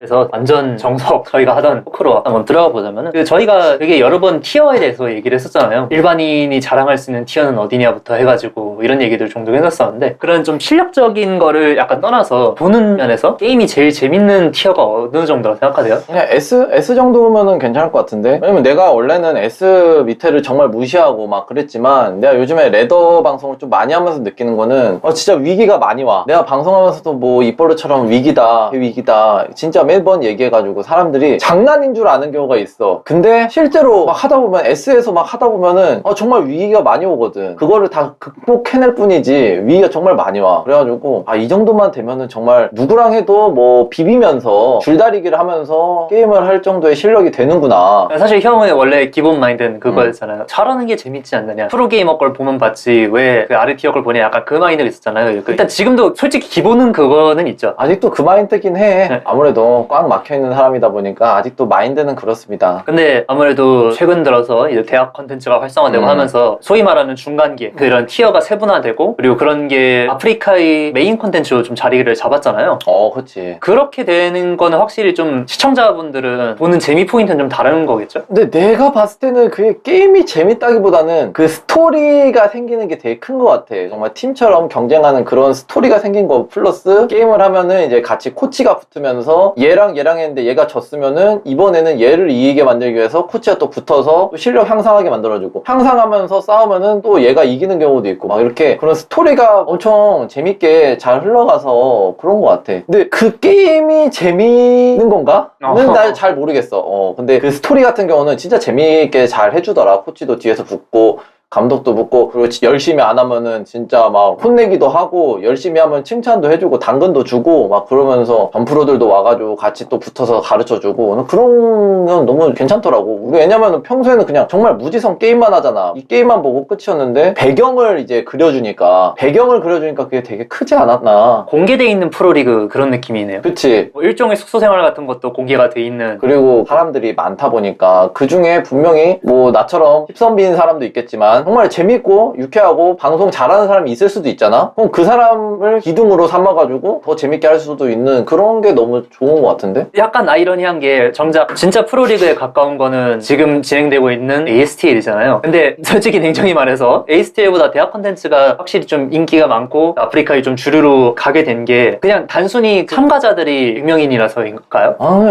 그래서 완전 정석 저희가 하던 토크로 한번 들어가 보자면은 그 저희가 되게 여러 번 티어에 대해서 얘기를 했었잖아요. 일반인이 자랑할 수 있는 티어는 어디냐부터 해가지고 뭐 이런 얘기들 종종 해놨었는데 그런 좀 실력적인 거를 약간 떠나서 보는 면에서 게임이 제일 재밌는 티어가 어느 정도라고 생각하세요? 그냥 S, S 정도면은 괜찮을 것 같은데 왜냐면 내가 원래는 S 밑에를 정말 무시하고 막 그랬지만 내가 요즘에 레더 방송을 좀 많이 하면서 느끼는 거는 어 진짜 위기가 많이 와 내가 방송하면서도 뭐 입벌로처럼 위기다 위기다 진짜 매번 얘기해가지고 사람들이 장난인 줄 아는 경우가 있어 근데 실제로 막 하다 보면 S에서 막 하다 보면은 어 정말 위기가 많이 오거든 그거를 다 극복해낼 뿐이지 위기가 정말 많이 와 그래가지고 아 이 정도만 되면은 정말 누구랑 해도 뭐 비비면서 줄다리기를 하면서 게임을 할 정도의 실력이 되는구나 사실 형의 원래 기본 마인드는 그거였잖아요. 잘하는 게 재밌지 않느냐. 프로게이머 걸 보면 봤지 왜 그 아르 티어 걸 보냐 약간 그 마인드가 있었잖아요. 그 일단 지금도 솔직히 기본은 그거는 있죠. 아직도 그 마인드긴 해 네. 아무래도 꽉 막혀있는 사람이다 보니까 아직도 마인드는 그렇습니다 근데 아무래도 최근 들어서 이제 대학 컨텐츠가 활성화되고 음. 하면서 소위 말하는 중간계 그런 티어가 세분화되고 그리고 그런 게 아프리카의 메인 컨텐츠로 좀 자리를 잡았잖아요. 어 그치 그렇게 되는 거는 확실히 좀 시청자분들은 보는 재미 포인트는 좀 다른 거겠죠? 근데 내가 봤을 때는 그게 게임이 재밌다기보다는 그 스토리가 생기는 게 되게 큰 것 같아. 정말 팀처럼 경쟁하는 그런 스토리가 생긴 거 플러스 게임을 하면은 이제 같이 코치가 붙으면서 얘랑 얘랑 했는데 얘가 졌으면은 이번에는 얘를 이기게 만들기 위해서 코치가 또 붙어서 또 실력 향상하게 만들어주고 향상하면서 싸우면은 또 얘가 이기는 경우도 있고 막 이렇게 그런 스토리가 엄청 재밌게 잘 흘러가서 그런 것 같아. 근데 그 게임이 재미있는 건가? 는 어허. 날잘 모르겠어. 어, 근데 그 스토리 같은 경우는 진짜 재미있게 잘 해주더라. 코치도 뒤에서 붙고, 감독도 붙고, 그리고 지- 열심히 안 하면은 진짜 막 혼내기도 하고, 열심히 하면 칭찬도 해주고, 당근도 주고, 막 그러면서 전 프로들도 와가지고 같이 또 붙어서 가르쳐주고, 그런 건 너무 괜찮더라고. 왜냐면은 평소에는 그냥 정말 무지성 게임만 하잖아. 이 게임만 보고 끝이었는데, 배경을 이제 그려주니까, 배경을 그려주니까 그게 되게 크지 않았나. 공개돼 있는 프로리그 그런 느낌이네요. 그치? 뭐 일종의 숙소 생활 같은 것도 공개가 돼 있는 그리고 사람들이 많다 보니까 그 중에 분명히 뭐 나처럼 힙선비인 사람도 있겠지만 정말 재밌고 유쾌하고 방송 잘하는 사람이 있을 수도 있잖아. 그럼 그 사람을 기둥으로 삼아가지고 더 재밌게 할 수도 있는 그런 게 너무 좋은 것 같은데? 약간 아이러니한 게 정작 진짜 프로리그에 가까운 거는 지금 진행되고 있는 ASTL이잖아요. 근데 솔직히 냉정히 말해서 ASTL보다 대학 콘텐츠가 확실히 좀 인기가 많고 아프리카에 좀 주류로 가게 된 게 그냥 단순히 참가자들이 유명인이라서인가요? 아,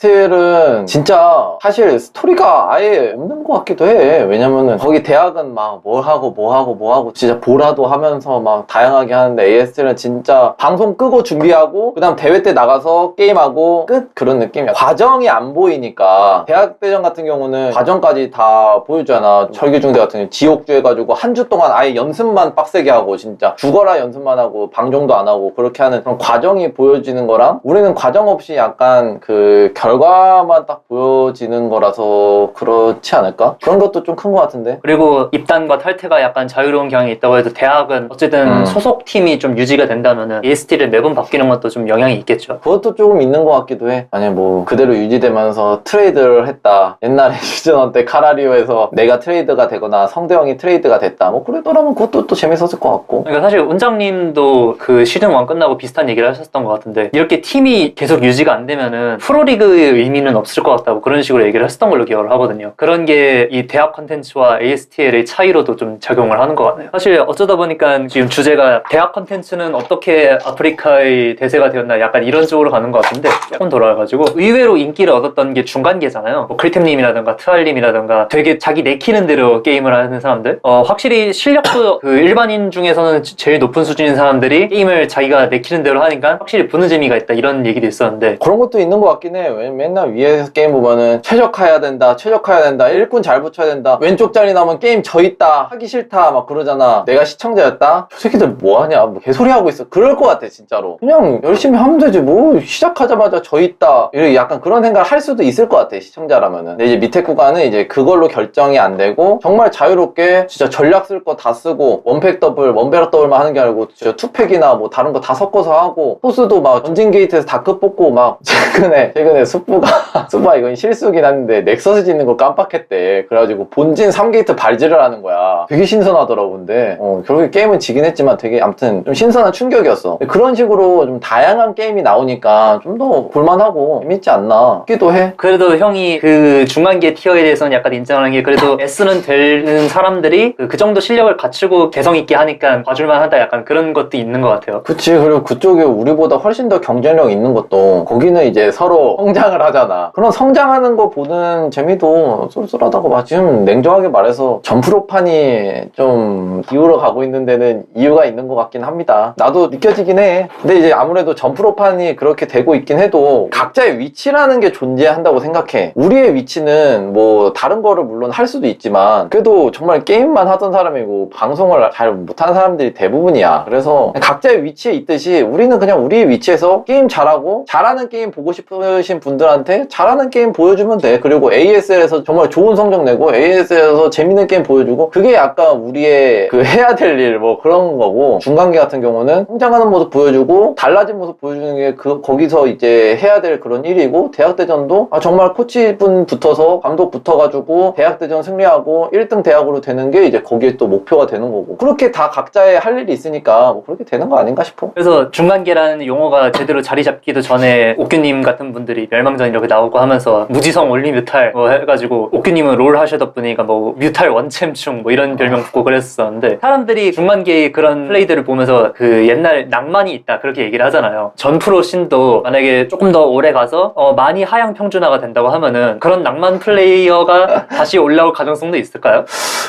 ASTL은 진짜 사실 스토리가 아예 없는 것 같기도 해. 왜냐면은 거기 대학 은 막 뭘 하고 뭐 하고 뭐 하고 진짜 보라도 하면서 막 다양하게 하는데 ASTL은 진짜 방송 끄고 준비하고 그다음 대회 때 나가서 게임하고 끝 그런 느낌이야. 과정이 안 보이니까 대학 대전 같은 경우는 과정까지 다 보여주잖아. 철기중대 같은 경우 지옥주 해가지고 한 주 동안 아예 연습만 빡세게 하고 진짜 죽어라 연습만 하고 방종도 안 하고 그렇게 하는 그런 과정이 보여지는 거랑 우리는 과정 없이 약간 그 결과만 딱 보여지는 거라서 그렇지 않을까? 그런 것도 좀 큰 것 같은데. 그리고 입단과 탈퇴가 약간 자유로운 경향이 있다고 해도 대학은 어쨌든 음. 소속 팀이 좀 유지가 된다면은 AST를 매번 바뀌는 것도 좀 영향이 있겠죠. 그것도 조금 있는 것 같기도 해. 아니 뭐 그대로 유지되면서 트레이드를 했다. 옛날에 시즌 때 카라리오에서 내가 트레이드가 되거나 성대형이 트레이드가 됐다. 뭐 그러더라면 그것도 또 재밌었을 것 같고. 그러니까 사실 원장님도 그 시즌 1 끝나고 비슷한 얘기를 하셨던 것 같은데 이렇게 팀이 계속 유지가 안 되면은 프로리그의 의미는 없을 것 같다고 그런 식으로 얘기를 했었던 걸로 기억을 하거든요. 그런 게 이 대학 컨텐츠와 ASTL의 차이로도 좀 작용을 하는 것 같네요. 사실 어쩌다 보니까 지금 주제가 대학 컨텐츠는 어떻게 아프리카의 대세가 되었나 약간 이런 쪽으로 가는 것 같은데 조금 돌아와가지고 의외로 인기를 얻었던 게 중간계잖아요. 뭐 클템님이라든가 트알님이라든가 되게 자기 내키는 대로 게임을 하는 사람들 어, 확실히 실력도 그 일반인 중에서는 지- 제일 높은 수준인 사람들이 게임을 자기가 내키는 대로 하니까 확실히 보는 재미가 있다 이런 얘기도 있었는데 그런 것도 있는 것 같긴 해. 왜 맨날 위에서 게임 보면은 최적화해야 된다, 최적화해야 된다, 일꾼 잘 붙여야 된다, 왼쪽 자리 나오면 게임 져 있다, 하기 싫다, 막 그러잖아. 내가 시청자였다? 저 새끼들 뭐 하냐? 뭐 개소리 하고 있어. 그럴 것 같아, 진짜로. 그냥 열심히 하면 되지. 뭐 시작하자마자 져 있다. 이렇게 약간 그런 생각을 할 수도 있을 것 같아, 시청자라면은. 근데 이제 밑에 구간은 이제 그걸로 결정이 안 되고 정말 자유롭게 진짜 전략 쓸 거 다 쓰고 원팩 더블, 원베럭 더블만 하는 게 아니고 진짜 투팩이나 뭐 다른 거 다 섞어서 하고 포스도 막 전진 게이트에서 다크 뽑고 막 최근에 최근에 숙부가 숙부가 이건 실수긴 한데 넥서스 짓는 거 깜빡했대. 그래가지고 본진 3게이트 발질 견제를 하는 거야. 되게 신선하더라고 근데 어, 결국에 게임은 지긴 했지만 되게 아무튼 좀 신선한 충격이었어. 그런 식으로 좀 다양한 게임이 나오니까 좀 더 볼만하고 재밌지 않나 싶기도 해. 그래도 형이 그 중간계 티어에 대해서는 약간 인정하는 게 그래도 S는 되는 사람들이 그, 그 정도 실력을 갖추고 개성 있게 하니까 봐줄만 하다 약간 그런 것도 있는 것 같아요. 그치 그리고 그쪽에 우리보다 훨씬 더 경쟁력 있는 것도 거기는 이제 서로 성장을 하잖아 그런 성장하는 거 보는 재미도 쏠쏠하다고 봐 지금 냉정하게 말해서 점프로판이 좀 기울어 가고 있는 데는 이유가 있는 것 같긴 합니다. 나도 느껴지긴 해. 근데 이제 아무래도 점프로판이 그렇게 되고 있긴 해도 각자의 위치라는 게 존재한다고 생각해. 우리의 위치는 뭐 다른 거를 물론 할 수도 있지만 그래도 정말 게임만 하던 사람이고 방송을 잘 못하는 사람들이 대부분이야. 그래서 각자의 위치에 있듯이 우리는 그냥 우리의 위치에서 게임 잘하고 잘하는 게임 보고 싶으신 분들한테 잘하는 게임 보여주면 돼. 그리고 ASL에서 정말 좋은 성적 내고 ASL에서 재밌는 게임 보여주고 그게 약간 우리의 그 해야 될 일 뭐 그런 거고 중간계 같은 경우는 성장하는 모습 보여주고 달라진 모습 보여주는 게 그 거기서 이제 해야 될 그런 일이고 대학대전도 아, 정말 코치분 붙어서 감독 붙어가지고 대학대전 승리하고 1등 대학으로 되는 게 이제 거기에 또 목표가 되는 거고 그렇게 다 각자의 할 일이 있으니까 뭐 그렇게 되는 거 아닌가 싶어. 그래서 중간계라는 용어가 제대로 자리 잡기도 전에 옥규님 같은 분들이 멸망전 이렇게 나오고 하면서 무지성 올리 뮤탈 뭐 해가지고 옥규님은 롤 하시던 분이니까 뭐 뮤탈 원 챔충 뭐 이런 별명 붙고 그랬었는데 사람들이 중간계의 그런 플레이들을 보면서 그 옛날 낭만이 있다 그렇게 얘기를 하잖아요. 전 프로 신도 만약에 조금 더 오래 가서 어, 많이 하향 평준화가 된다고 하면은 그런 낭만 플레이어가 다시 올라올 가능성도 있을까요?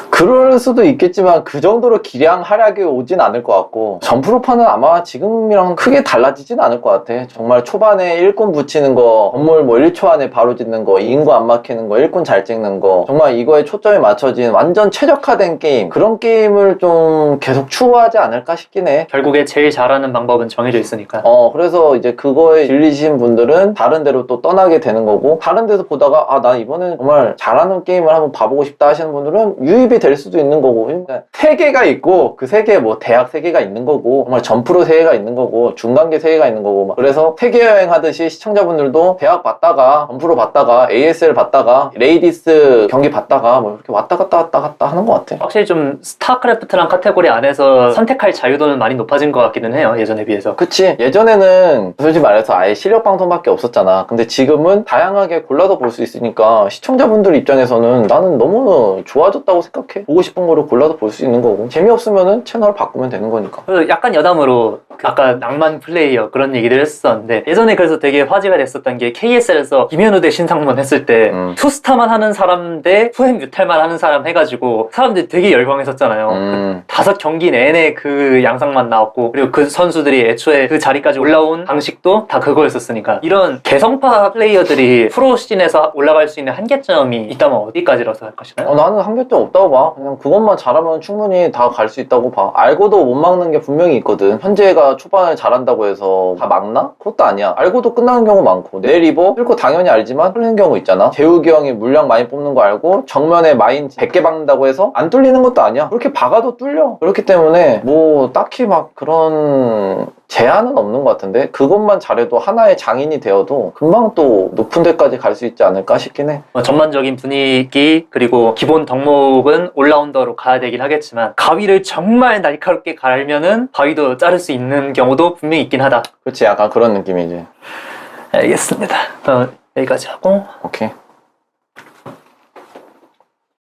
그럴 수도 있겠지만 그 정도로 기량 하락이 오진 않을 것 같고 점프로파는 아마 지금이랑 크게 달라지진 않을 것 같아 정말 초반에 일꾼 붙이는 거 건물 뭐 1초 안에 바로 짓는 거 인구 안 막히는 거 일꾼 잘 찍는 거 정말 이거에 초점이 맞춰진 완전 최적화된 게임 그런 게임을 좀 계속 추구하지 않을까 싶긴 해 결국에 제일 잘하는 방법은 정해져 있으니까. 어, 그래서 이제 그거에 질리신 분들은 다른 데로 또 떠나게 되는 거고, 다른 데서 보다가, 아, 나 이번엔 정말 잘하는 게임을 한번 봐보고 싶다 하시는 분들은 유입이 될 수도 있는 거고, 그러니까 세계가 있고, 그 세계에 뭐 대학 세계가 있는 거고, 정말 점프로 세계가 있는 거고, 중간계 세계가 있는 거고, 막. 그래서 세계 여행 하듯이 시청자분들도 대학 봤다가, 점프로 봤다가, ASL 봤다가, 레이디스 경기 봤다가, 뭐 이렇게 왔다 갔다 왔다 갔다 하는 것 같아. 확실히 좀 스타크래프트랑 카테고리 안에서 선택할 자유도는 많이 높아진 것 같기는 해요 예전에 비해서. 그치. 예전에는 솔직히 말해서 아예 실력 방송밖에 없었잖아. 근데 지금은 다양하게 골라서 볼 수 있으니까 시청자분들 입장에서는 나는 너무 좋아졌다고 생각해. 보고 싶은 거를 골라서 볼 수 있는 거고. 재미없으면은 채널 바꾸면 되는 거니까. 그래서 약간 여담으로 그 아까 낭만 플레이어 그런 얘기를 했었는데 예전에 그래서 되게 화제가 됐었던 게 KSL에서 김현우 대 신상문 했을 때 음. 투스타만 하는 사람 대 후행 뮤탈만 하는 사람 해가지고 사람들이 되게 열광했었잖아요. 음. 다섯 경기 내내 그 양상만 나왔고 그리고 그 선수들이 애초에 그 자리까지 올라온 방식도 다 그거였었으니까. 이런 개성파 플레이어들이 프로 시즌에서 올라갈 수 있는 한계점이 있다면 어디까지라고 생각하시나요? 어, 나는 한계점 없다고 봐. 그냥 그것만 잘하면 충분히 다 갈 수 있다고 봐. 알고도 못 막는 게 분명히 있거든. 현재가 초반에 잘한다고 해서 다 막나? 그것도 아니야. 알고도 끝나는 경우 많고. 내 리버? 그리고 당연히 알지만 뚫리는 경우 있잖아. 재욱이 형이 물량 많이 뽑는 거 알고 정면에 마인 100개 박 는다고 해서 안 뚫리는 것도 아니야. 그렇게 박아도 뚫려. 그렇기 때문에 뭐 딱히 막 그런 제한은 없는 것 같은데 그것만 잘해도 하나의 장인이 되어도 금방 또 높은 데까지 갈 수 있지 않을까 싶긴 해. 어, 전반적인 분위기 그리고 기본 덕목은 올라운더로 가야 되긴 하겠지만 가위를 정말 날카롭게 갈면은 바위도 자를 수 있는 경우도 분명히 있긴 하다. 그렇지 약간 그런 느낌이지. 알겠습니다. 어, 여기까지 하고 오케이